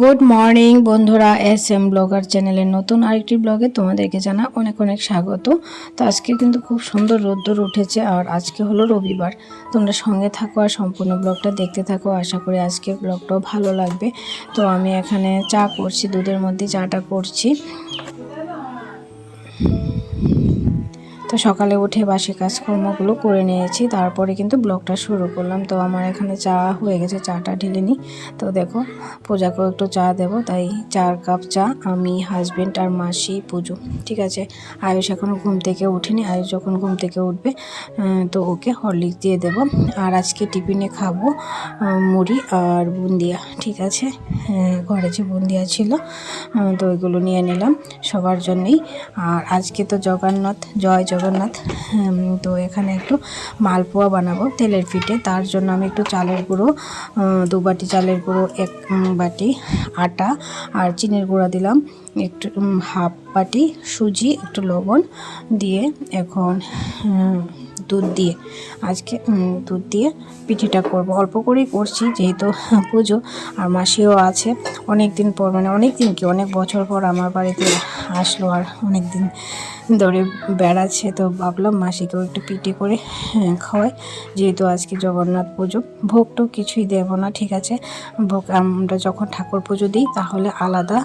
Good morning বন্ধুরা S M blogger চ্যানেলের নতুন আরেকটি ব্লগে তোমাদেরকে জানা অনেক অনেক স্বাগত। তো আজকে কিন্তু খুব সুন্দর রোদ্দুর উঠেছে আর আজকে হলো রবিবার। তোমরা সঙ্গে থাকো আর সম্পূর্ণ ব্লগটা দেখতে থাকো। আশা করি আজকের ব্লগটাও ভালো লাগবে। তো আমি এখানে চা করছি, দুধের মধ্যে চাটা করছি। তো সকালে উঠে বাসি কাজকর্মগুলো করে নিয়েছি, তারপরে কিন্তু ব্লগটা শুরু করলাম। তো আমার এখানে চা হয়ে গেছে, চাটা ঢেলে নিই। তো দেখো পূজাকেও একটু চা দেবো, তাই চার কাপ চা, আমি হাজবেন্ড আর মাসি, পুজো, ঠিক আছে? আয়ুষ এখনও ঘুম থেকে উঠেনি, আয়ুষ যখন ঘুম থেকে উঠবে তো ওকে হরলিক্স দিয়ে দেব। আর আজকে টিফিনে খাব মুড়ি আর বুন্দিয়া, ঠিক আছে? ঘরে যে বুন্দিয়া ছিল তো ওইগুলো নিয়ে নিলাম সবার জন্যেই। আর আজকে তো জগন্নাথ, জয় জগন্নাথ। তো এখানে একটু মালপোয়া বানাবো তেলের পিঠে। তার জন্য আমি একটু চালের গুঁড়ো দু বাটি চালের গুঁড়ো, এক বাটি আটা আর চিনির গুঁড়া দিলাম। একটু হাফ বাটি সুজি, একটু লবণ দিয়ে এখন দুধ দিয়ে। আজকে দুধ দিয়ে পিঠেটা করব। অল্প করেই করছি যেহেতু পুজো আর মাসিও আছে। অনেক দিন পর মানে অনেক দিন কি অনেক বছর পর আমার বাড়িতে আসলো আর অনেক দিন ধরে বেড়াচ্ছে। তো ভাবলাম মাসিকেও একটু পিঠে করে হ্যাঁ, খাওয়াই। যেহেতু আজকে জগন্নাথ পুজো ভোগ তো কিছুই দেব না ঠিক আছে? ভোগ আমরা যখন ঠাকুর পুজো দিই তাহলে আলাদা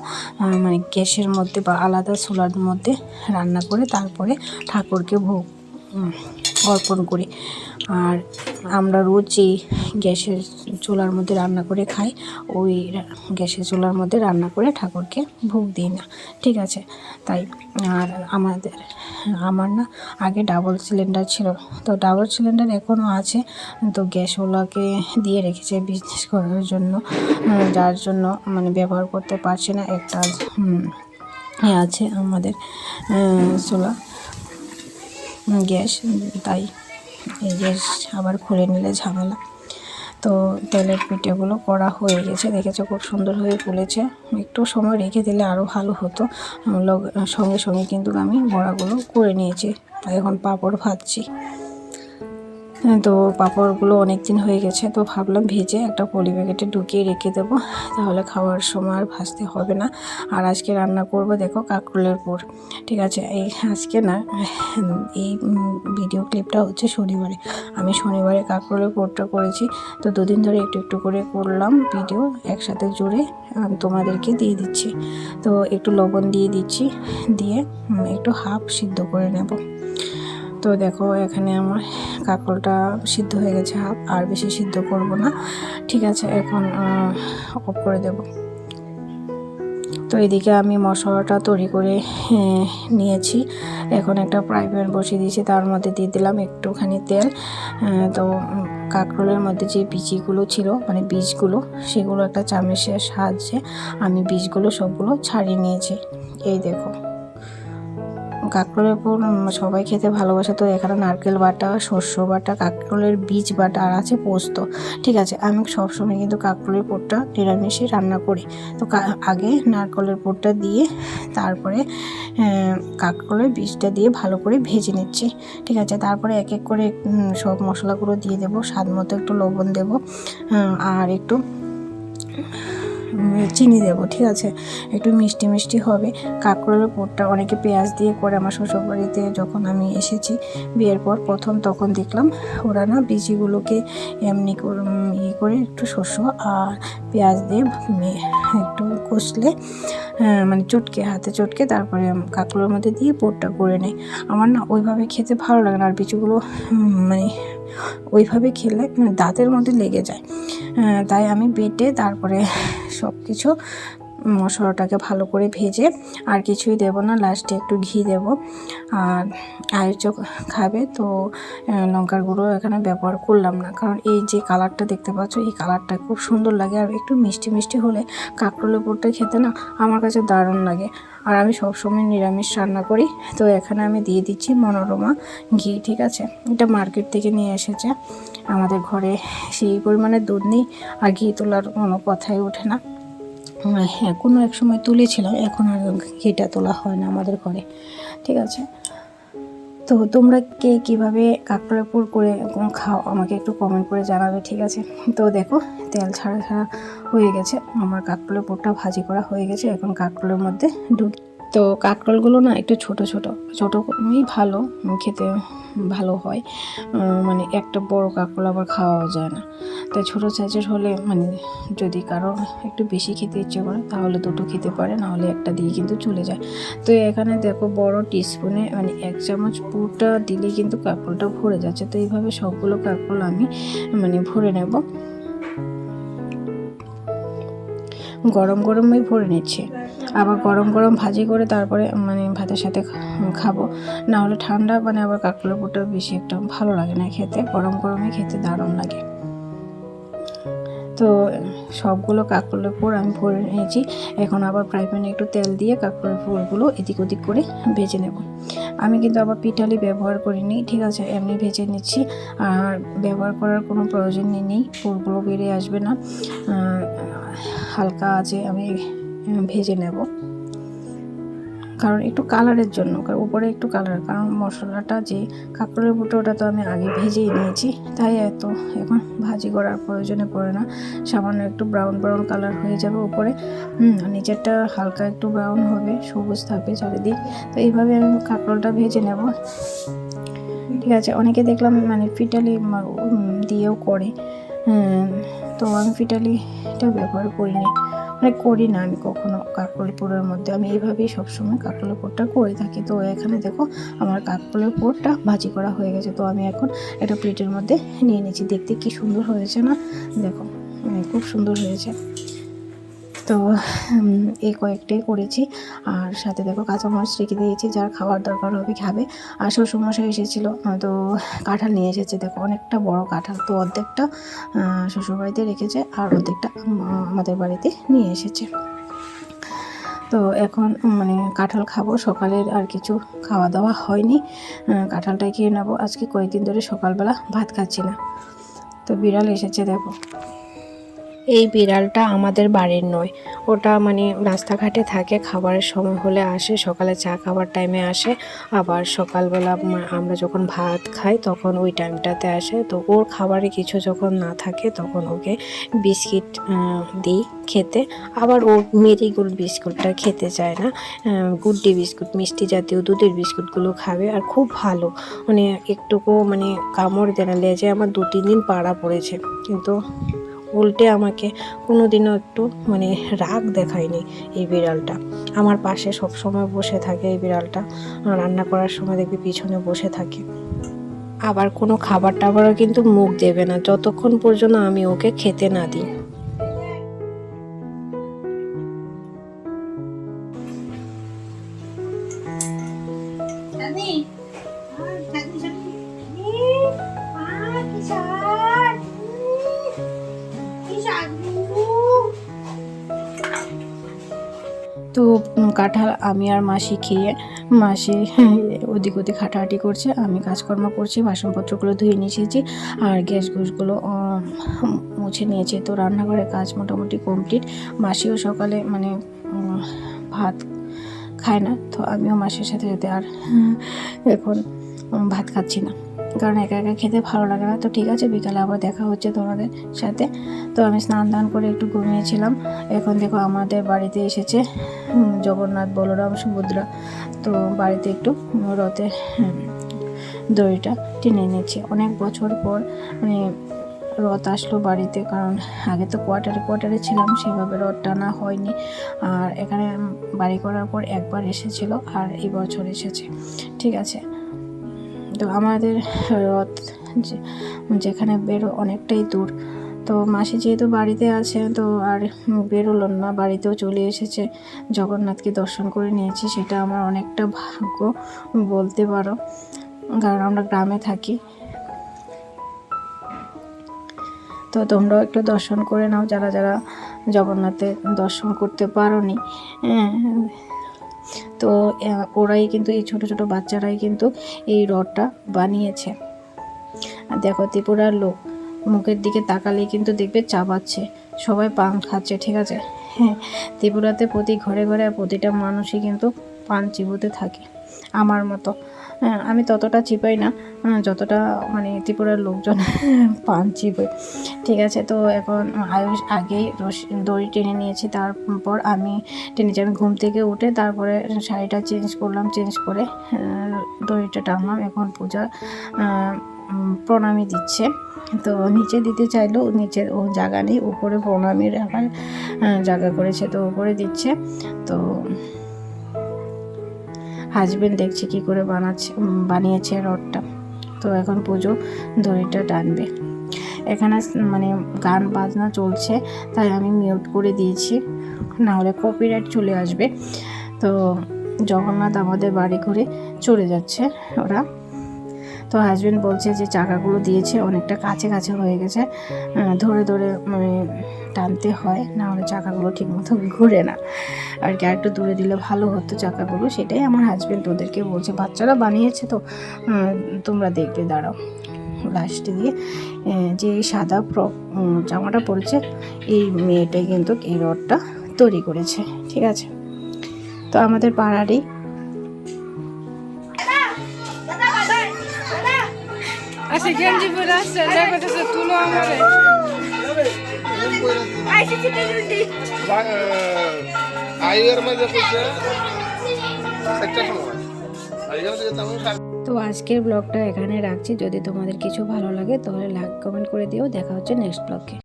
মানে গ্যাসের মধ্যে বা আলাদা চুলার মধ্যে রান্না করে তারপরে ঠাকুরকে ভোগ অর্পণ করি। আর আমরা রোজ গ্যাসের চুলার মধ্যে রান্না করে খাই। ওই গ্যাসের চুলার মধ্যে রান্না করে ঠাকুরকে ভোগ দিই না। ঠিক আছে? তাই আর আমাদের, আমার না আগে ডাবল সিলিন্ডার ছিল। তো ডাবল সিলিন্ডার এখনও আছে। তো গ্যাসওয়ালাকে দিয়ে রেখেছে বিজনেস করার জন্য। যার জন্য মানে ব্যবহার করতে পারছি না। একটা আছে আমাদের চুলা। গ্যাস তাই এই গ্যাস আবার খুলে নিলে ঝামেলা। তো তেলের পিঠেগুলো করা হয়ে গেছে, দেখেছে খুব সুন্দর হয়ে ফুলেছে। একটু সময় রেখে দিলে আরও ভালো হতো। সঙ্গে সঙ্গে কিন্তু আমি বড়াগুলো করে নিয়েছি, তাই এখন পাঁপড় ভাজছি। তো পাঁপড়গুলো অনেক দিন হয়ে গেছে, তো ভাবলাম ভেজে একটা পলি প্যাকেটে ঢুকিয়ে রেখে দেবো। তাহলে খাওয়ার সময় আর ভাজতে হবে না। আর আজকে রান্না করব দেখো কাঁকরোলের পুর, ঠিক আছে? এই আজকে না, এই ভিডিও ক্লিপটা হচ্ছে শনিবারে। আমি শনিবারে কাঁকরোলের পুরটা করেছি, তো দুদিন ধরে একটু একটু করে করলাম ভিডিও একসাথে জুড়ে তোমাদেরকে দিয়ে দিচ্ছি। তো একটু লবণ দিয়ে দিচ্ছি, দিয়ে একটু হাফ সিদ্ধ করে নেব। তো দেখো এখানে আমার কাঁকরোলটা সিদ্ধ হয়ে গেছে, হাফ, আর বেশি সিদ্ধ করব না। ঠিক আছে, এখন অফ করে দেব। তো এদিকে আমি মশলাটা তৈরি করে নিয়েছি। এখন একটা ফ্রাই বসিয়ে দিয়েছি, তার মধ্যে দিয়ে দিলাম একটুখানি তেল। তো কাঁকরোলের মধ্যে যে বিচিগুলো ছিল মানে বীজগুলো, সেগুলো একটা চামচের সাহায্যে আমি বীজগুলো সবগুলো ছাড়িয়ে নিয়েছি। এই দেখো। কাঁকরোলের উম, সবাই খেতে ভালোবাসে তো এখানে নারকেল বাটা শস্য বাটা কাঁকরোলের বীজ বাটা আর আছে পোস্ত। ঠিক আছে আমি সবসময় কিন্তু কাঁকরোলের পুরটা নিরামিষে রান্না করি। তো আগে নারকেলের পুরটা দিয়ে তারপরে কাঁকরোলের বীজটা দিয়ে ভালো করে ভেজে নিচ্ছি। ঠিক আছে তারপরে এক এক করে সব মশলাগুলো দিয়ে দেবো স্বাদ মতো একটু লবণ দেবো আর একটু চিনি দেবো, ঠিক আছে? একটু মিষ্টি মিষ্টি হবে। কাঁকরোলের পুরটা অনেকে পেঁয়াজ দিয়ে করে আমার শ্বশুরবাড়িতে যখন আমি এসেছি বিয়ের পর প্রথম তখন দেখলাম ওরা না বিচিগুলোকে এমনি করে ইয়ে করে একটু শস্য আর পেঁয়াজ দিয়ে একটু কষলে মানে চটকে, হাতে চটকে, তারপরে কাঁকরোলের মধ্যে দিয়ে পোরটা করে নেয় আমার না ওইভাবে খেতে ভালো লাগে না, আর বিচুগুলো মানে ওইভাবে খেলে মানে দাঁতের মধ্যে লেগে যায়। তাই আমি বেটে তারপরে সব কিছু মশলাটাকে ভালো করে ভেজে আর কিছুই দেব না লাস্টে একটু ঘি দেব। আর আয়োজক খাবে তো লঙ্কার গুঁড়ো এখানে ব্যবহার করলাম না। কারণ এই যে কালারটা দেখতে পাচ্ছ, এই কালারটা খুব সুন্দর লাগে আর একটু মিষ্টি মিষ্টি হলে কাঁকরোলের পুরটা খেতে না আমার কাছে দারুণ লাগে। আর আমি সবসময় নিরামিষ রান্না করি, তো এখানে আমি দিয়ে দিচ্ছি মনোরমা ঘি, ঠিক আছে? এটা মার্কেট থেকে নিয়ে এসেছে। আমাদের ঘরে সেই পরিমাণে দুধ নেই আর ঘি তোলার কোনো কথাই ওঠে না। হ্যাঁ কোনো এক সময় তুলেছিলাম, এখন আর ঘিটা তোলা হয় না আমাদের ঘরে, ঠিক আছে? তো তোমরা কে কীভাবে কাকড়াপুর করে খাও, আমাকে একটু কমেন্ট করে জানাবে, ঠিক আছে? তো দেখো, তেল ছাড়া ছাড়া হয়ে গেছে, আমার কাকড়াপুরটা পুরটা ভাজি করা হয়ে গেছে, এখন কাকড়ের মধ্যে ঢুক তো কাঁকরোলগুলো না একটু ছোট ছোট ছোটোই ভালো, খেতে ভালো হয়। মানে একটা বড় কাঁকরোল আবার খাওয়াও যায় না। তাই ছোটো সাইজের হলে মানে যদি কারও একটু বেশি খেতে ইচ্ছে করে, তাহলে দুটো খেতে পারে, নাহলে একটা দিয়ে কিন্তু চলে যায়। তো এখানে দেখো বড় টিস্পুনে মানে এক চামচ পুরটা দিলে কিন্তু কাঁকরোলটা ভরে যাচ্ছে। তো এইভাবে সবগুলো কাঁকরোল আমি মানে ভরে নেব। গরম গরমই ভরে নিচ্ছি। আবার গরম গরম ভাজি করে তারপরে মানে ভাতের সাথে খাব। না হলে ঠান্ডা মানে আবার কাঁকরোলের পুরটা বেশি একটা ভালো লাগে না খেতে। গরম গরমে খেতে দারুণ লাগে। তো, সবগুলো কাঁকরোলের পুর আমি ভরে নিয়েছি। এখন আবার ফ্রাই প্যানে একটু তেল দিয়ে কাঁকরোলের পুরগুলো এদিক ওদিক করে ভেজে নেব। আমি কিন্তু আবার পিঠালি ব্যবহার করিনি, ঠিক আছে? এমনি ভেজে নিচ্ছি। আর ব্যবহার করার কোনো প্রয়োজন নেই, পুরগুলো বেরিয়ে আসবে না। হালকা আছে, আমি ভেজে নেব। কারণ একটু কালারের জন্য, কারণ উপরে একটু কালার, কারণ মশলাটা যে কাঁকড়ের বুটো, ওটা তো আমি আগে ভেজেই নিয়েছি। তাই এত এখন ভাজি করার প্রয়োজনে পড়ে না। সামান্য একটু ব্রাউন ব্রাউন কালার হয়ে যাবে উপরে। নিচেরটা হালকা একটু ব্রাউন হবে, সবুজ থাকবে চারিদিক। তো এইভাবে আমি কাঁকরোলটা ভেজে নেব। ঠিক আছে, অনেকে দেখলাম মানে ফিটালি দিয়েও করে। তো আমি ফিটালিটা ব্যবহার করিনি। মানে করি না আমি কখনো কাকলের পোড়ার মধ্যে। আমি এইভাবেই সবসময় কাকলের পোড়টা করে থাকি। তো এখানে দেখো, আমার কাকলের পোড়টা ভাজি করা হয়ে গেছে। তো আমি এখন একটা প্লেটের মধ্যে নিয়ে নিয়েছি দেখতে কি সুন্দর হয়েছে না? দেখো মানে খুব সুন্দর হয়েছে। তো এই কয়েকটাই করেছি। আর সাথে দেখো কাঁচামরিচ রেখে দিয়েছি, যার খাবার দরকার হবে খাবে আর শ্বশুরমশাই এসেছিল তো কাঁঠাল নিয়ে এসেছে। দেখো অনেকটা বড় কাঁঠাল, তো অর্ধেকটা শ্বশুরবাড়িতে রেখেছে আর অর্ধেকটা আমাদের বাড়িতে নিয়ে এসেছে। তো এখন মানে কাঁঠাল খাব। সকালের আর কিছু খাওয়া দাওয়া হয়নি। কাঁঠালটাই খেয়ে নেব। আজকে কয়েকদিন ধরে সকালবেলা ভাত খাচ্ছি না। তো বিড়াল এসেছে, দেখো। এই বিড়ালটা আমাদের বাড়ির নয়। ওটা মানে রাস্তাঘাটে থাকে, খাবারের সময় হলে আসে, সকালে চা খাবার টাইমে আসে। আবার সকালবেলা আমরা যখন ভাত খাই, তখন ওই টাইমটাতে আসে। তো ওর খাবারে কিছু যখন না থাকে, তখন ওকে বিস্কিট দিই খেতে। আবার ও মেরি মেরিগোল্ড বিস্কুটটা খেতে চায় না। গুড্ডি বিস্কুট, মিষ্টি জাতীয় দুধের বিস্কুটগুলো খাবে আর খুব ভালো। মানে একটুকু মানে কামড় দেয় না লেজে আমার দু তিন দিন পাড়া পড়েছে। কিন্তু উল্টে আমাকে কোনো দিনও একটু মানে রাগ দেখায়নি এই বিড়ালটা। আমার পাশে সবসময় বসে থাকে এই বিড়ালটা। রান্না করার সময় দেখবি পিছনে বসে থাকে। আবার কোনো খাবার টাবারও কিন্তু মুখ দেবে না। যতক্ষণ পর্যন্ত আমি ওকে খেতে না দিই। তো কাঁঠাল আমি আর মাসি খেয়ে, মাসি ওদিক ওদিক হাঁটাহাঁটি করছে, আমি কাজকর্ম করছি, বাসনপত্রগুলো ধুয়ে নিয়ে এসেছি, আর গ্যাস গুসগুলো মুছে নিয়েছি। তো রান্নাঘরের কাজ মোটামুটি কমপ্লিট। মাসিও সকালে মানে ভাত খায় না, তো আমিও মাসির সাথে সাথে আর এখন ভাত খাচ্ছি না। কারণ একা একা খেতে ভালো লাগে না। তো ঠিক আছে, বিকালে আবার দেখা হচ্ছে তোমাদের সাথে। তো আমি স্নান দান করে একটু ঘুমিয়েছিলাম। এখন দেখো আমাদের বাড়িতে এসেছে জগন্নাথ, বলরাম, সুভদ্রা। তো বাড়িতে একটু রথে দড়িটা টেনে নিচ্ছে অনেক বছর পর মানে রথ আসলো বাড়িতে। কারণ আগে তো কোয়ার্টারে কোয়ার্টারে ছিলাম, সেভাবে রথ টানা হয়নি। আর এখানে বাড়ি করার পর একবার এসেছিল, আর এই বছর এসেছে। ঠিক আছে তো আমাদের রথ যেখানে বেরো অনেকটাই দূর। তো মাসি যেহেতু বাড়িতে আছে, তো আর বেরোলো না, বাড়িতেও চলে এসেছে। জগন্নাথকে দর্শন করে নিয়েছি, সেটা আমার অনেকটা ভাগ্য বলতে পারো। কারণ আমরা গ্রামে থাকি। তো তোমরাও একটু দর্শন করে নাও, যারা যারা জগন্নাথের দর্শন করতে পারোনি। হ্যাঁ তো ওরাই কিন্তু, এই ছোট ছোট বাচ্চারাই কিন্তু এই রডটা বানিয়েছে। আর দেখো, ত্রিপুরার লোক মুখের দিকে তাকালে কিন্তু দেখবে চাবাচ্ছে, সবাই পান খাচ্ছে, ঠিক আছে? হ্যাঁ ত্রিপুরাতে প্রতি ঘরে ঘরে প্রতিটা মানুষই কিন্তু পান চিবোতে থাকে, আমার মতো। আমি ততটা চিপাই না। হ্যাঁ, যতটা মানে ত্রিপুরার লোকজন পান চিপে। ঠিক আছে তো এখন আয়ুষ আগেই দড়ি টেনে নিয়েছি। তারপর আমি টেনেছি আমি ঘুম থেকে উঠে তারপরে শাড়িটা চেঞ্জ করলাম চেঞ্জ করে দড়িটা টানলাম। এখন পূজা প্রণামী দিচ্ছে। তো নিচে দিতে চাইলেও নিচের ও জায়গা নেই উপরে প্রণামী রাখার জায়গা করেছে তো উপরে দিচ্ছে। তো হাজবেন্ড দেখছি কি করে বানাচ্ছে বানিয়েছে রডটা তো এখন পুজো দড়িটা টানবে। এখানে মানে গান বাজনা চলছে, তাই আমি মিউট করে দিয়েছি। নাহলে কপিরাইট চলে আসবে। তো জগন্নাথ আমাদের বাড়ি ঘুরে চলে যাচ্ছে ওরা। তো হাজবেন্ড বলছে যে চাকাগুলো দিয়েছে, অনেকটা কাছে কাছে হয়ে গেছে। ধরে ধরে মানে টানতে হয়, না হলে চাকাগুলো ঠিকমতো ঘুরে না। আর কি, আরেকটু দূরে দিলে ভালো হতো চাকাগুলো, সেটাই আমার হাজবেন্ড ওদেরকে বলছে। বাচ্চারা বানিয়েছে তো তোমরা দেখবে, দাঁড়াও। লাস্টে দিয়ে যে সাদা ফ্রক জামাটা পরেছে, এই মেয়েটাই কিন্তু এই রডটা তৈরি করেছে, ঠিক আছে? তো আমাদের পাড়ারই গেঞ্জি পরে আসছে তুলো আমারে আইয়ের মাঝে সময় আইয়ের তো আজকের ব্লগটা এখানে রাখছি। যদি তোমাদের কিছু ভালো লাগে তাহলে লাইক কমেন্ট করে দিও। দেখা হচ্ছে নেক্সট ব্লগে।